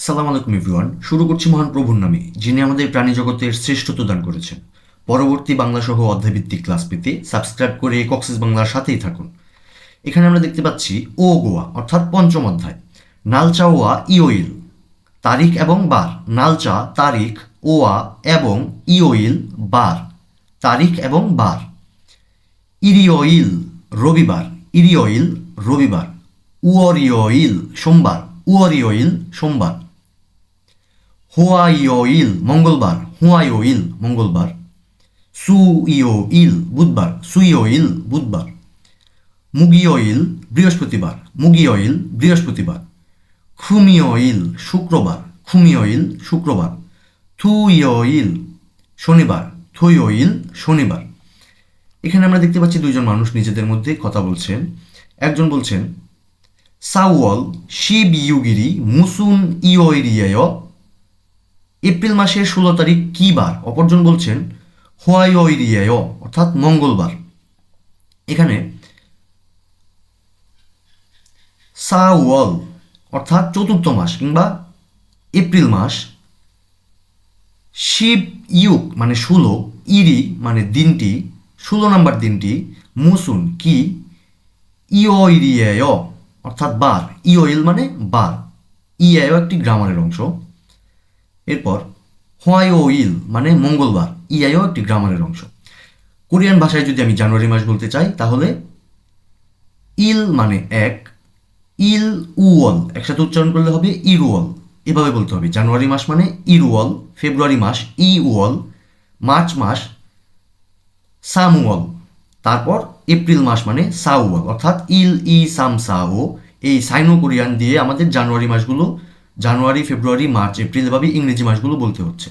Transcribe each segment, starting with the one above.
সালাম আলাইকুম, এভরিওয়ান। শুরু করছি মহান প্রভুর নামে, যিনি আমাদের প্রাণী জগতের শ্রেষ্ঠত্ব দান করেছেন। পরবর্তী বাংলা সহ অধ্যায়ভিত্তিক ক্লাস পেতে সাবস্ক্রাইব করে কক্সিস বাংলার সাথেই থাকুন। এখানে আমরা দেখতে পাচ্ছি ও গোয়া, অর্থাৎ পঞ্চম অধ্যায়। নালচা ওয়া ইওইল তারিখ এবং বার। নালচা তারিখ, ওয়া এবং ইওইল বার। তারিখ এবং বার। ইরিওইল, রবিবার। ইরিওইল, রবিবার। উয়রিওইল সোমবার। উয়রিওইল সোমবার। হোয়াইওইল, মঙ্গলবার। হোয়াইওইল, মঙ্গলবার। সুইওইল, বুধবার। সুইওইল, বুধবার। মুগিওইল, বৃহস্পতিবার। মুগিওইল, বৃহস্পতিবার। খুমিওইল, শুক্রবার। খুমিওইল, শুক্রবার। থুইওইল, শনিবার। থুইওইল, শনিবার। এখানে আমরা দেখতে পাচ্ছি দুইজন মানুষ নিজেদের মধ্যে কথা বলছেন একজন বলছেন সাউল শিব ইউগিরি মুসুন ইয়োরিয়ায় এপ্রিল মাসের ষোলো তারিখ কি বার? অপরজন বলছেন হোয়াইরিয়ায় অর্থাৎ মঙ্গলবার। এখানে সাওয়াল, অর্থাৎ চতুর্থ মাস কিংবা এপ্রিল মাস, শিব ইউক মানে ষোলো, ইরি মানে দিনটি, ষোলো নম্বর দিনটি, মুসুন কি ইয়রিয়ায় অর্থাৎ বার ইয়ইল মানে বার। ইয়ায়ও একটি গ্রামারের অংশ। এরপর হোয়াইও ইল মানে মঙ্গলবার, ইআইও একটি গ্রামারের অংশ। কোরিয়ান ভাষায় যদি আমি জানুয়ারি মাস বলতে চাই, তাহলে ইল মানে এক, ইল উওল, একসাথে উচ্চারণ করলে হবে ইরুওল। এভাবে বলতে হবে। জানুয়ারি মাস মানে ইরুওল, ফেব্রুয়ারি মাস ই উওল মার্চ মাস সামুওল, তারপর এপ্রিল মাস মানে সাউওল, অর্থাৎ ইল ই সাম সাও। এই সাইনো কোরিয়ান দিয়ে আমাদের জানুয়ারি মাসগুলো জানুয়ারি, ফেব্রুয়ারি, মার্চ, এপ্রিল এভাবে ইংরেজি মাসগুলো বলতে হচ্ছে।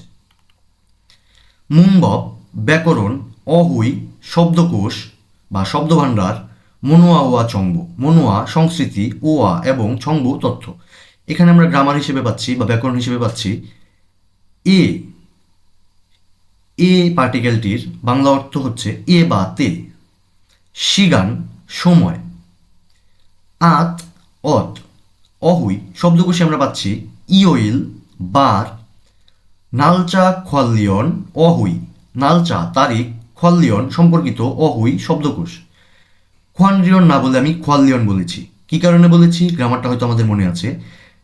মুম্বব, ব্যাকরণ, অহুই, শব্দকোষ বা শব্দভাণ্ডার, মনোয়া ওয়া চঙ্গ মনোয়া, সংস্কৃতি, ওয়া এবং ছঙ্গ তথ্য। এখানে আমরা গ্রামার হিসেবে পাচ্ছি বা ব্যাকরণ হিসেবে পাচ্ছি। এ এ পার্টিকেলটির বাংলা অর্থ হচ্ছে এ বা তে। শিগান, সময়। আত, অত। অহুই শব্দকোষে আমরা পাচ্ছি ইওইল বার, নালচা খলিয়ন অহুই। নালচা, তারিখ খলিয়ন সম্পর্কিত অহুই শব্দকোষ। খোয়ানরিয়ন না বলে আমি খোয়ালিয়ন বলেছি। কি কারণে বলেছি? গ্রামারটা হয়তো আমাদের মনে আছে।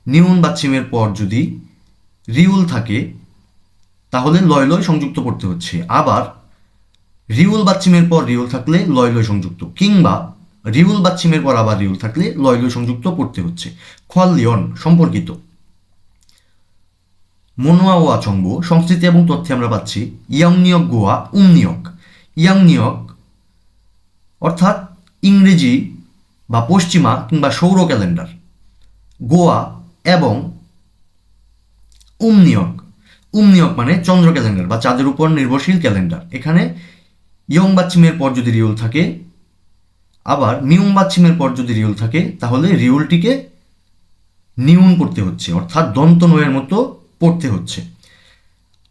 নিউন বাচ্চিমের পর যদি রিউল থাকে, তাহলে লয় লয় সংযুক্ত করতে হচ্ছে। আবার রিউল বাচ্চিমের পর রিউল থাকলে লয় লয় সংযুক্ত। কিংবা রিউল বাচ্চিমের পর আবার রিউল থাকলে লয় লয় সংযুক্ত করতে হচ্ছে। খোয়ালিয়ন সম্পর্কিত। মনোয়া ও আচঙ্গ সংস্কৃতি এবং তথ্যে আমরা পাচ্ছি ইয়াং নিয়োগ, গোয়া, উম নিয়োগ। ইয়াং নিয়োগ অর্থাৎ ইংরেজি বা পশ্চিমা কিংবা সৌর ক্যালেন্ডার। গোয়া এবং উম নিয়োগ। উম নিয়োগ মানে চন্দ্র ক্যালেন্ডার বা চাঁদের উপর নির্ভরশীল ক্যালেন্ডার। এখানে ইয়ং বাচ্চিমের পর যদি রিউল থাকে আবার মিউং বাচ্চিমের পর যদি রিউল থাকে, তাহলে রিউলটিকে নিউন করতে হচ্ছে, অর্থাৎ দন্ত নয়ের মতো পড়তে হচ্ছে।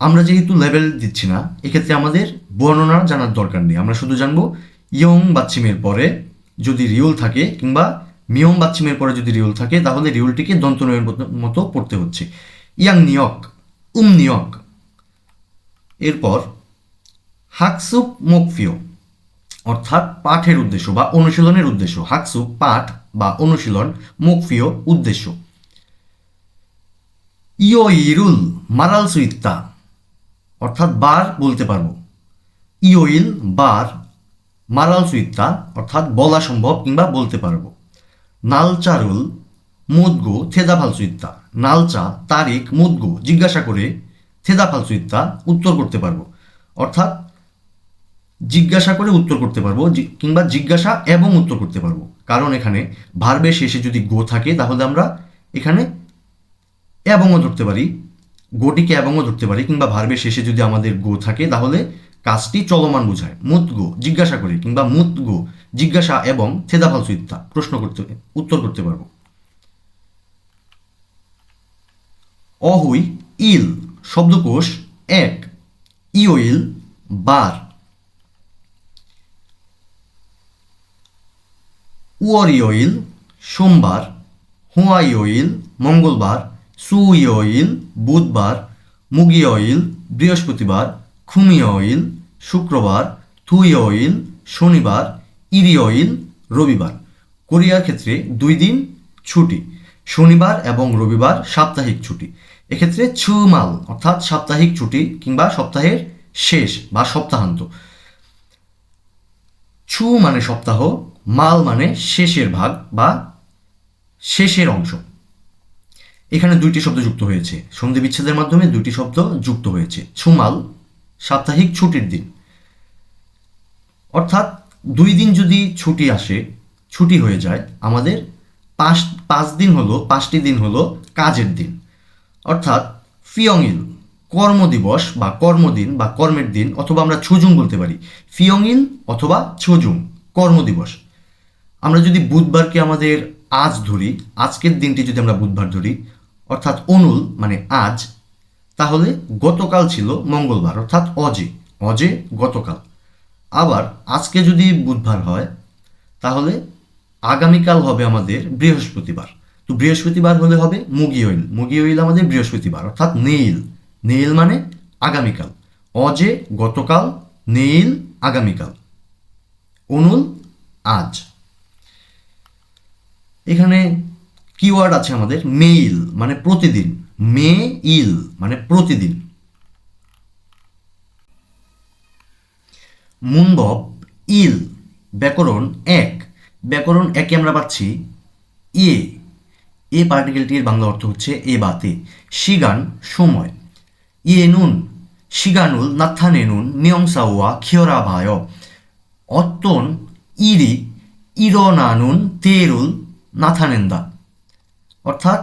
আমরা যেহেতু লেভেল দিচ্ছি না, এক্ষেত্রে আমাদের বর্ণনা জানার দরকার নেই। আমরা শুধু জানব ইয়ং বাচ্চিমের পরে যদি রিউল থাকে কিংবা মিয়ং বাচ্চিমের পরে যদি রিউল থাকে, তাহলে রিউলটিকে দন্ত নয়ের মতো পড়তে হচ্ছে। ইয়াং নিয়ক, উম নিয়ক। এরপর হাকসুপ মুকফিও অর্থাৎ পাঠের উদ্দেশ্য বা অনুশীলনের উদ্দেশ্য হাকসুপ পাঠ বা অনুশীলন মুকফিও উদ্দেশ্য। ইয়োইরুল মারাল সুইত্তা অর্থাৎ বার বলতে পারব। ইয়োইল, বার মারাল সুইত্তা অর্থাৎ বলা সম্ভব কিংবা বলতে পারব। নালচারুল, মুদগো থেদা ফালসুইত্তা নালচা, তারিখ, মুদগো, জিজ্ঞাসা করে থেদা ফালসুইত্তা উত্তর করতে পারব। অর্থাৎ জিজ্ঞাসা করে উত্তর করতে পারব কিংবা জিজ্ঞাসা এবং উত্তর করতে পারব। কারণ এখানে ভার্বের শেষে যদি গো থাকে, তাহলে আমরা এখানে এবংও ধরতে পারি গোটিকে এবংও ধরতে পারি, কিংবা ভার্বের শেষে যদি আমাদের গো থাকে, তাহলে কাজটি চলমান বোঝায়। মুত গো জিজ্ঞাসা করে, কিংবা মুত গো জিজ্ঞাসা এবং থেদা ফালসু ইত্যা প্রশ্ন করতে, উত্তর করতে পারব। অহুই, ইল, শব্দকোষ, এক ইওইল বার। উয়ারিওইল, সোমবার, হোয়াইওইল, মঙ্গলবার সুইয়ইল বুধবার মুগিয়ইল বৃহস্পতিবার খুমিয়ইল শুক্রবার থুইয়ইল শনিবার ইরিয়ইল রবিবার। কোরিয়ার ক্ষেত্রে দুই দিন ছুটি, শনিবার এবং রবিবার সাপ্তাহিক ছুটি। এক্ষেত্রে ছুমাল, অর্থাৎ সাপ্তাহিক ছুটি কিংবা সপ্তাহের শেষ বা সপ্তাহান্ত। ছু মানে সপ্তাহ মাল মানে শেষের ভাগ বা শেষের অংশ। এখানে দুইটি শব্দ যুক্ত হয়েছে। সন্ধি বিচ্ছেদের মাধ্যমে দুইটি শব্দ যুক্ত হয়েছে। ছুমাল, সাপ্তাহিক ছুটির দিন। অর্থাৎ দুই দিন যদি ছুটি আসে, ছুটি হয়ে যায়, আমাদের পাঁচ পাঁচ দিন হলো, পাঁচটি দিন হলো কাজের দিন। অর্থাৎ ফিয়ংইল, কর্মদিবস বা কর্মদিন বা কর্মের দিন অথবা আমরা ছুজুং বলতে পারি। ফিয়ংইল অথবা ছুজুং, কর্মদিবস। আমরা যদি বুধবারকে আমাদের আজ ধরি, আজকের দিনটি যদি আমরা বুধবার ধরি, অর্থাৎ অনুল মানে আজ, তাহলে গতকাল ছিল মঙ্গলবার, অর্থাৎ অজে অজে গতকাল। আবার আজকে যদি বুধবার হয়, তাহলে আগামীকাল হবে আমাদের বৃহস্পতিবার। তো বৃহস্পতিবার হলে হবে মুগি অইল। মুগি অইল আমাদের বৃহস্পতিবার, অর্থাৎ নেইল নেইল মানে আগামীকাল। অজে গতকাল নেইল আগামীকাল। অনুল আজ। এখানে কিওয়ার্ড আছে আমাদের মেইল মানে প্রতিদিন। মে ইল মানে প্রতিদিন। মুনবব ইল, ব্যাকরণ এক। ব্যাকরণ একে আমরা পাচ্ছি এ। এ পার্টিকেলটির বাংলা অর্থ হচ্ছে এ বাতে শিগান, সময়। ইয়ে নুন, শিগানুল, নাথানে নুন মিয়ংসাওয়া খিয়রা ভায় অত্তন, ইরি, ইরনানুন, তেরুল নাথানেন্দা। অর্থাৎ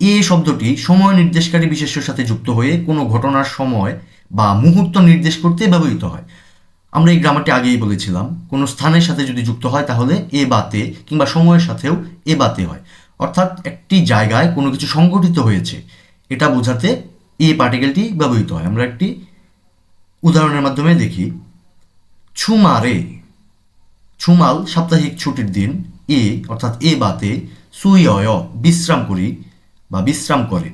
এ শব্দটি সময় নির্দেশকারী বিশেষ্যের সাথে যুক্ত হয়ে কোনো ঘটনার সময় বা মুহূর্ত নির্দেশ করতে ব্যবহৃত হয়। আমরা এই গ্রামারটি আগেই বলেছিলাম, কোনো স্থানের সাথে যদি যুক্ত হয় তাহলে এ বাতে কিংবা সময়ের সাথেও এ বাতে হয়। অর্থাৎ একটি জায়গায় কোনো কিছু সংগঠিত হয়েছে, এটা বোঝাতে এ পার্টিকেলটি ব্যবহৃত হয়। আমরা একটি উদাহরণের মাধ্যমে দেখি। ছুমারে, ছুমাল সাপ্তাহিক ছুটির দিন এ অর্থাৎ এ বাতে সুইয় বিশ্রাম করি বা বিশ্রাম করে।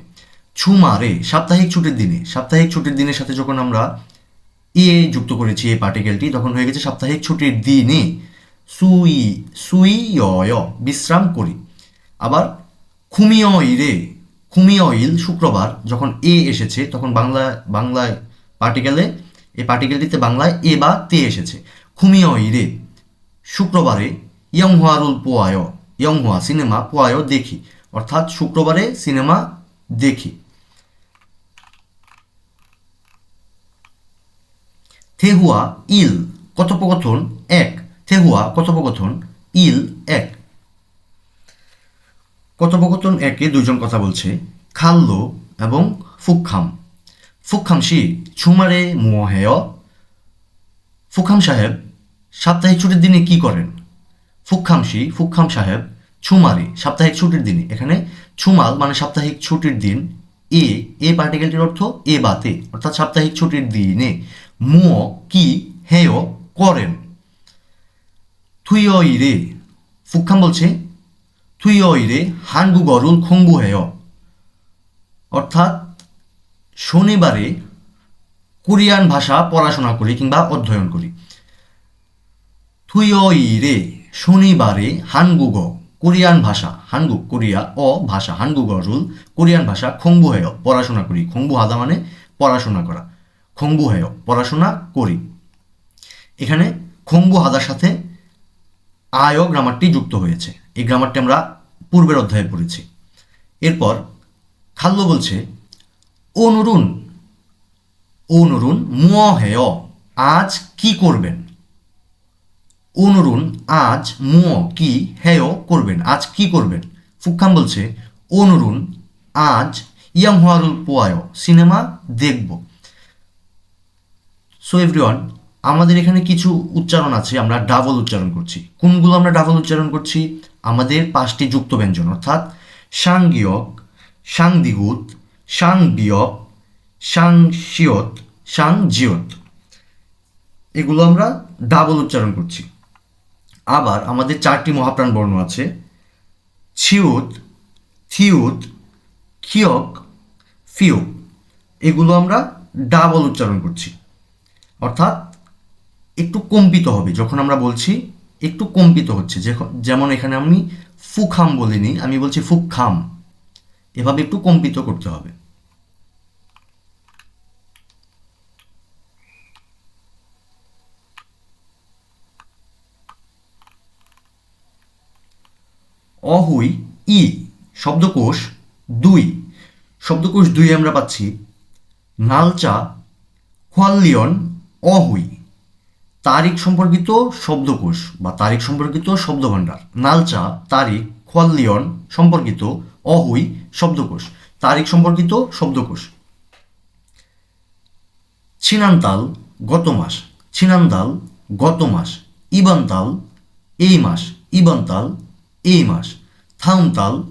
ছুমারে সাপ্তাহিক ছুটির দিনে। সাপ্তাহিক ছুটির দিনের সাথে যখন আমরা এ যুক্ত করেছি, এই পার্টিকেলটি তখন হয়ে গেছে সাপ্তাহিক ছুটির দিনে সুই সুইয় বিশ্রাম করি। আবার খুমিয়ইরে খুমিয়ইল শুক্রবার যখন এ এসেছে, তখন বাংলা বাংলায় পার্টিকেলে এই পার্টিকেলটিতে বাংলায় এ বা তে এসেছে। খুমিয়ইরে শুক্রবারে ইয়ংহুয়ারুল পোয়ায় ইয়ংহুয়া সিনেমা পোয়ায় দেখি অর্থাৎ শুক্রবারে সিনেমা দেখি থেহুয়া ইল কথোপকথন, এক. থেহুয়া কথোপকথন ইল এক. কথোপকথন একে দুজন কথা বলছে খাল্লো এবং ফুকখাম ফুকখামসি ছুমারে মুহেয় ফুকখাম সাহেব, সাপ্তাহিক ছুটির দিনে কি করেন? ফুকখামসি ফুকখাম সাহেব, ছুমারে, সাপ্তাহিক ছুটির দিনে এখানে ছুমাল মানে সাপ্তাহিক ছুটির দিন। এ এ পার্টিকেলটির অর্থ এ বাতে, অর্থাৎ সাপ্তাহিক ছুটির দিনে। মুও, কি, হেয়, করেন। থুইয় ইরে ফুকখাম বলছে থুইয় ইরে হানগুগরুল খংবু হেয়। অর্থাৎ শনিবারে কোরিয়ান ভাষা পড়াশোনা করি কিংবা অধ্যয়ন করি। থুইয়ইরে শনিবারে হানগুগ কোরিয়ান ভাষা হানগুক কোরিয়া অ ভাষা হানগুগরুল কোরিয়ান ভাষা খংবু হেয়, পড়াশোনা করি। খংবু হাদা মানে পড়াশোনা করা। খংবু হেয়, পড়াশোনা করি। এখানে খংবু হাদার সাথে আয় গ্রামারটি যুক্ত হয়েছে। এই গ্রামারটি আমরা পূর্বের অধ্যায়ে পড়েছি। এরপর খাল্য বলছে, অনুরুন অনুরুন, মুয় হেয়, আজ কি করবেন? অনুরুন আজ, মুও, কি, হেয় করবেন। আজ কি করবেন? ফুকখাম বলছে অনুরুন আজ ইয়াং ইয়াংহুয়ারুল পোয়ায়, সিনেমা দেখব। সো এভরিওয়ান আমাদের এখানে কিছু উচ্চারণ আছে, আমরা ডাবল উচ্চারণ করছি। কোনগুলো আমরা ডাবল উচ্চারণ করছি? আমাদের পাঁচটি যুক্ত ব্যঞ্জন, অর্থাৎ সাংগিয়ক, সাংদিগুত, সাংবিয়ক সাংশিয়ত সাংজিয়ত। এগুলো আমরা ডাবল উচ্চারণ করছি। আবার আমাদের চারটি মহাপ্রাণ বর্ণ আছে। ছিউত, থিউত খিয়ক ফিও এগুলো আমরা ডাবল উচ্চারণ করছি। অর্থাৎ একটু কম্পিত হবে, যখন আমরা বলছি একটু কম্পিত হচ্ছে। যেমন এখানে আমি ফুখাম বলিনি, আমি বলছি ফুখাম এভাবে একটু কম্পিত করতে হবে। অহুই, ই, শব্দকোষ, দুই। শব্দকোষ দুই আমরা পাচ্ছি। নালচা, হোয়াল্লিয়ন, অহুই। তারিখ সম্পর্কিত শব্দকোষ বা তারিখ সম্পর্কিত শব্দভাণ্ডার। নালচা, তারিখ খোয়াল্লিয়ন সম্পর্কিত অহুই, শব্দকোষ। তারিখ সম্পর্কিত শব্দকোষ। ছিনান্তাল, গত মাস। ছিনান্তাল, গত মাস। ইবান্তাল, এই মাস। ইবান্তাল এই মাস থাউনতাল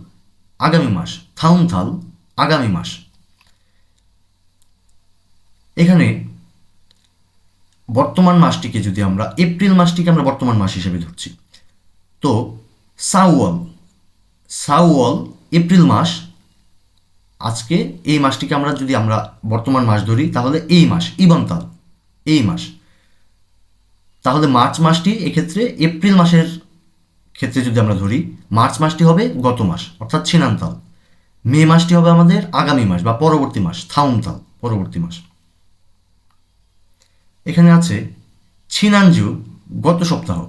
আগামী মাস থাউনতাল আগামী মাস। এখানে বর্তমান মাসটিকে যদি আমরা, এপ্রিল মাসটিকে আমরা বর্তমান মাস হিসেবে ধরছি। তো সাউওয়াল সাউওয়াল এপ্রিল মাস, আজকে এই মাসটিকে আমরা যদি আমরা বর্তমান মাস ধরি, তাহলে এই মাস ইবান্তাল এই মাস। তাহলে মার্চ মাসটি এক্ষেত্রে এপ্রিল মাসের ক্ষেত্রে যদি আমরা ধরি, মার্চ মাসটি হবে গত মাস, অর্থাৎ ছিনান্তাল মে মাসটি হবে আমাদের আগামী মাস বা পরবর্তী মাস, থাউনতাল, পরবর্তী মাস। এখানে আছে ছিনানজু গত সপ্তাহ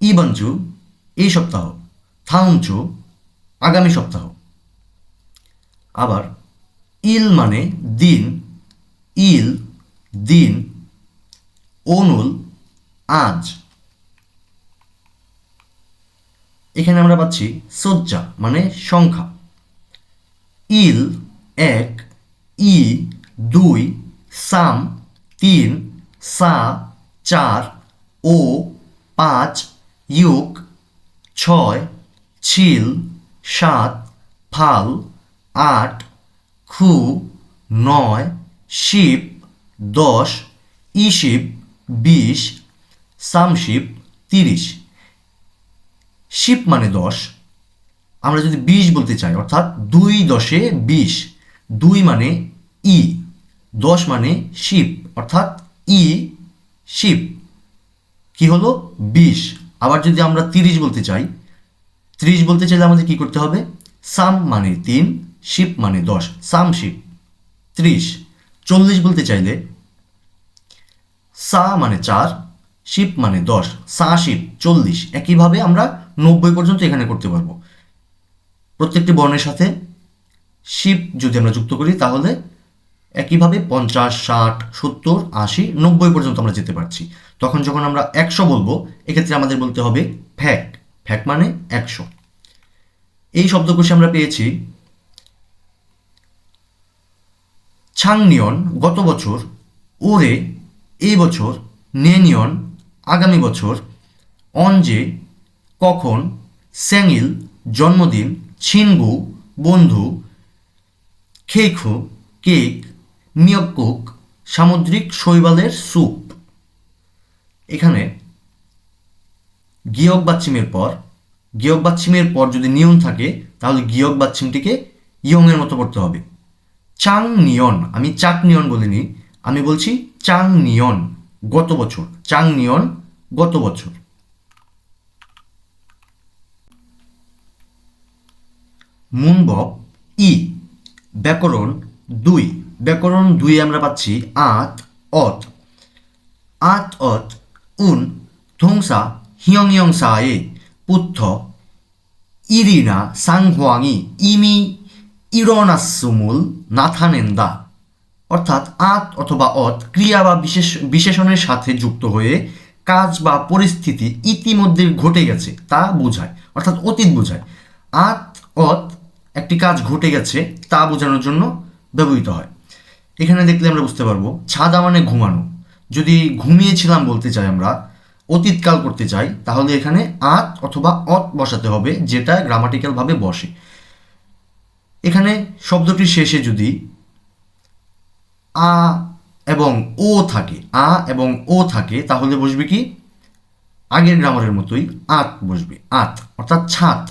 ইবানজু এই সপ্তাহ, থাউনচু আগামী সপ্তাহ। আবার, ইল মানে দিন, ইল, দিন, অনুল, আজ। এখানে আমরা পাচ্ছি সজ্জা মানে সংখ্যা। ইল, এক, ই, দুই, সাম, তিন, সা, চার, ও, পাঁচ ইউক ছয়, ছিল, সাত, ফাল, আট, খু, নয়, শিব, দশ ইশিব বিশ সামশিব তিরিশ। শিব মানে দশ। আমরা যদি বিশ বলতে চাই, অর্থাৎ দুই দশে বিশ, দুই মানে ই, দশ মানে শিব অর্থাৎ ই শিব কি হলো? বিশ। আবার যদি আমরা তিরিশ বলতে চাই, ত্রিশ বলতে চাইলে আমাদের কি করতে হবে? সাম মানে তিন শিব মানে দশ, সাম শিব ত্রিশ। চল্লিশ বলতে চাইলে, সা মানে চার শিব মানে দশ, সা শিব চল্লিশ। একইভাবে আমরা নব্বই পর্যন্ত এখানে করতে পারব। প্রত্যেকটি বর্ণের সাথে শিব যদি আমরা যুক্ত করি, তাহলে একইভাবে পঞ্চাশ, ষাট, সত্তর, আশি, নব্বই পর্যন্ত আমরা যেতে পারছি। তখন যখন আমরা একশো বলব, এক্ষেত্রে আমাদের বলতে হবে ফ্যাক। ফ্যাক মানে একশো। এই শব্দকোষে আমরা পেয়েছি ছাংনিয়ন গত বছর, ওরে এই বছর, নেনিয়ন আগামী বছর অঞ্জে কখন স্যাঙ্গিল জন্মদিন ছিনগু বন্ধু, খেইখু, কেক মিয়কুক সামুদ্রিক শৈবালের স্যুপ। এখানে গিয়ক বাচ্চিমের পর গিয়ক বাচ্চিমের পর যদি নিয়ন থাকে, তাহলে গিয়ক বাচ্চিমটিকে ইয়ংয়ের মতো পড়তে হবে। চাং নিয়ন আমি চাক নিয়ন বলিনি, আমি বলছি চাং নিয়ন গত বছর, চাংনিয়ন গত বছর। মুনব ই, ব্যাকরণ দুই। ব্যাকরণ দুই আমরা পাচ্ছি আত, অত। আত, অত, উন, থংসা সা এ পুথ ইরিনা 상황이 ইমি, ইরনাসুমুল, নাথানেন্দা। অর্থাৎ আত অথবা অত ক্রিয়া বা বিশেষ, বিশেষণের সাথে যুক্ত হয়ে কাজ বা পরিস্থিতি ইতিমধ্যে ঘটে গেছে, তা বোঝায়, অর্থাৎ অতীত বোঝায়। আত, অত একটি কাজ ঘটে গেছে, তা বোঝানোর জন্য ব্যবহৃত হয়। এখানে দেখলে আমরা বুঝতে পারব, ছাদা মানে ঘুমানো। যদি ঘুমিয়েছিলাম বলতে চাই আমরা, অতীতকাল করতে চাই, তাহলে এখানে আত অথবা অত বসাতে হবে, যেটা গ্রামাটিক্যালভাবে বসে। এখানে শব্দটির শেষে যদি আ এবং ও থাকে, আ এবং ও থাকে, তাহলে বসবে কি? আগের গ্রামারের মতোই আত বসবে, আত, অর্থাৎ ছাত।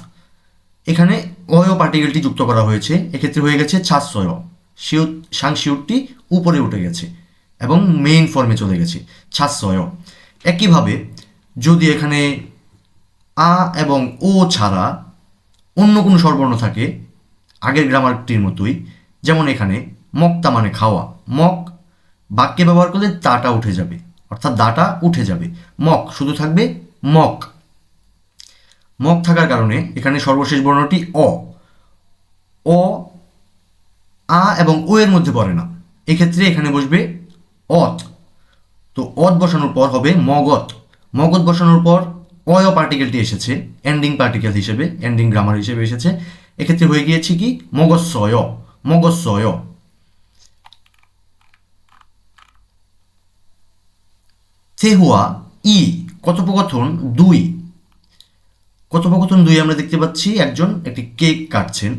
এখানে অয় পার্টিকেলটি যুক্ত করা হয়েছে, এক্ষেত্রে হয়ে গেছে ছাত্রয়। শিউর সাংশিউরটি উপরে উঠে গেছে এবং মেইন ফর্মে চলে গেছে, ছাত্রয়। একইভাবে যদি এখানে আ এবং ও ছাড়া অন্য কোনো স্বরবর্ণ থাকে, আগের গ্রামারটির মতোই, যেমন এখানে মক্তা মানে খাওয়া মক বাক্যে ব্যবহার করলে তাটা উঠে যাবে। অর্থাৎ দাটা উঠে যাবে। মক, শুধু থাকবে মক। মক থাকার কারণে এখানে সর্বশেষ বর্ণটি অ। অ, আ এবং ও এর মধ্যে পড়ে না। এক্ষেত্রে এখানে বসবে অত। তো অত বসানোর পর হবে মগত। মগত বসানোর পর অয় পার্টিকেলটি এসেছে এন্ডিং পার্টিকেল হিসেবে এন্ডিং গ্রামার হিসেবে এসেছে। এক্ষেত্রে হয়ে গিয়েছে কি? মগস্বয়। মগস্বয়। থেহুয়া ই, কথোপকথন, দুই। কথোপকথন দুই আমরা দেখতে পাচ্ছি একজন একটি কেক কাটছেন।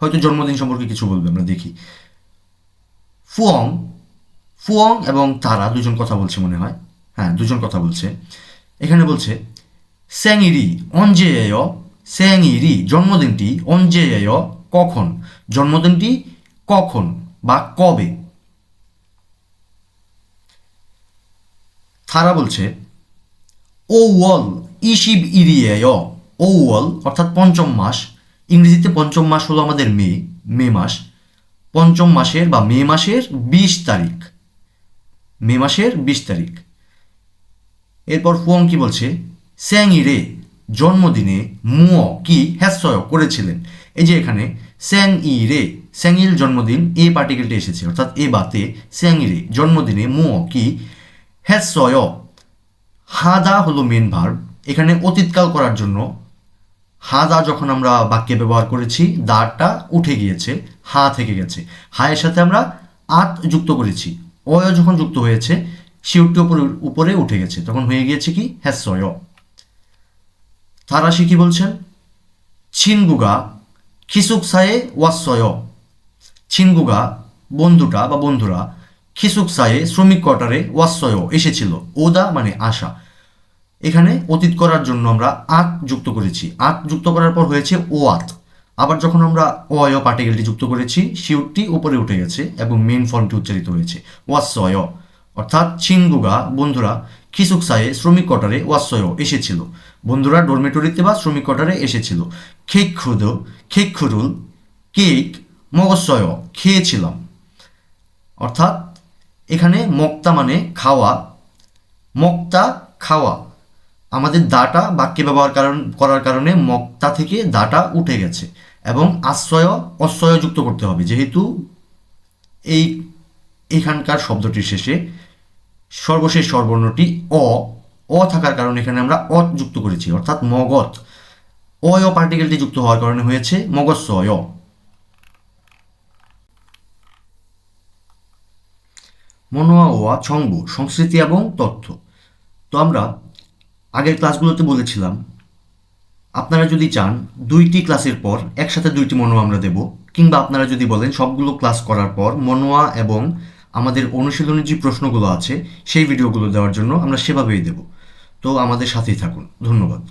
হয়তো জন্মদিন সম্পর্কে কিছু বলবে, আমরা দেখি। ফুয়ং ফুয়ং এবং তারা দুজন কথা বলছে মনে হয়। হ্যাঁ দুজন কথা বলছে। এখানে বলছে, স্যাংইরি অঞ্জেয় স্যাংইরি, জন্মদিনটি অঞ্জেয় কখন? জন্মদিনটি কখন বা কবে? তারা বলছে ওয়াল ইশিব ইরিয়েয়। ওয়াল অর্থাৎ পঞ্চম মাস। ইংরেজিতে পঞ্চম মাস হলো আমাদের মে মে মাস। পঞ্চম মাসের বা মে মাসের বিশ তারিখ। মে মাসের বিশ তারিখ। এরপর ফুয়ং কি বলছে? স্যাং রে জন্মদিনে মুয় কি হ্যাসয় করেছিলেন? এই যে এখানে স্যাং ই রে স্যাংইল জন্মদিন এ পার্টিকেলটি এসেছে। অর্থাৎ এ বাতে স্যাং রে জন্মদিনে মুয় কি হ্যাসয় হাদা হলো মেন ভার্ব এখানে অতীতকাল করার জন্য হাদা যখন আমরা বাক্যে ব্যবহার করেছি দাটা উঠে গিয়েছে, হা থেকে গেছে। হায়ের সাথে আমরা আত যুক্ত করেছি। অয় যখন যুক্ত হয়েছে শিউরটি উপরে উপরে উঠে গেছে। তখন হয়ে গিয়েছে কি? হ্যাসয় তারাশি কি বলছেন? ছিনগুগা, খিসুকসায়ে ওয়াসয়। ছিনগুগা, বন্ধুটা বা বন্ধুরা খিসুকসায়ে শ্রমিক কোয়ার্টারে ওয়াসয় এসেছিল। ওদা মানে আশা। এখানে অতীত করার জন্য আমরা আত যুক্ত করেছি। আত যুক্ত করার পর হয়েছে ও আত আবার যখন আমরা অয় পার্টিকেলটি যুক্ত করেছি শিউরটি উপরে উঠে গেছে এবং মেন ফর্মটি উচ্চারিত হয়েছে। ওয়াসয় অর্থাৎ চিনগুগা বন্ধুরা খিসুকসায়ে শ্রমিক কোয়ার্টারে ওয়াসয় এসেছিল। বন্ধুরা, ডরমেটরিতে বা শ্রমিক কোয়ার্টারে এসেছিল। খেক খুদ খেক খুরুল কেক মগস্বয় খেয়েছিলাম। অর্থাৎ এখানে মক্তা মানে খাওয়া। মক্তা, খাওয়া। আমাদের দাটা বাক্যে ব্যবহার কারণ, করার কারণে মক্তা থেকে দাটা উঠে গেছে এবং আশ্রয়, অশ্রয় যুক্ত করতে হবে। যেহেতু এই, এখানকার শব্দটির শেষে সর্বশেষ সর্বর্ণটি অ অ থাকার কারণে এখানে আমরা অ যুক্ত করেছি। অর্থাৎ মগত। অয় পার্টিকেলটি যুক্ত হওয়ার কারণে হয়েছে মগস্বয়। মনোয়া ওয়া ছংবু সংস্কৃতি এবং তথ্য। তো আমরা আগের ক্লাসগুলোতে বলেছিলাম, আপনারা যদি চান দুইটি ক্লাসের পর একসাথে দুইটি মনোয়া আমরা দেব, কিংবা আপনারা যদি বলেন সবগুলো ক্লাস করার পর মনোয়া এবং আমাদের অনুশীলনের যে প্রশ্নগুলো আছে, সেই ভিডিওগুলো দেওয়ার জন্য আমরা সেভাবেই দেব। তো আমাদের সাথেই থাকুন। ধন্যবাদ।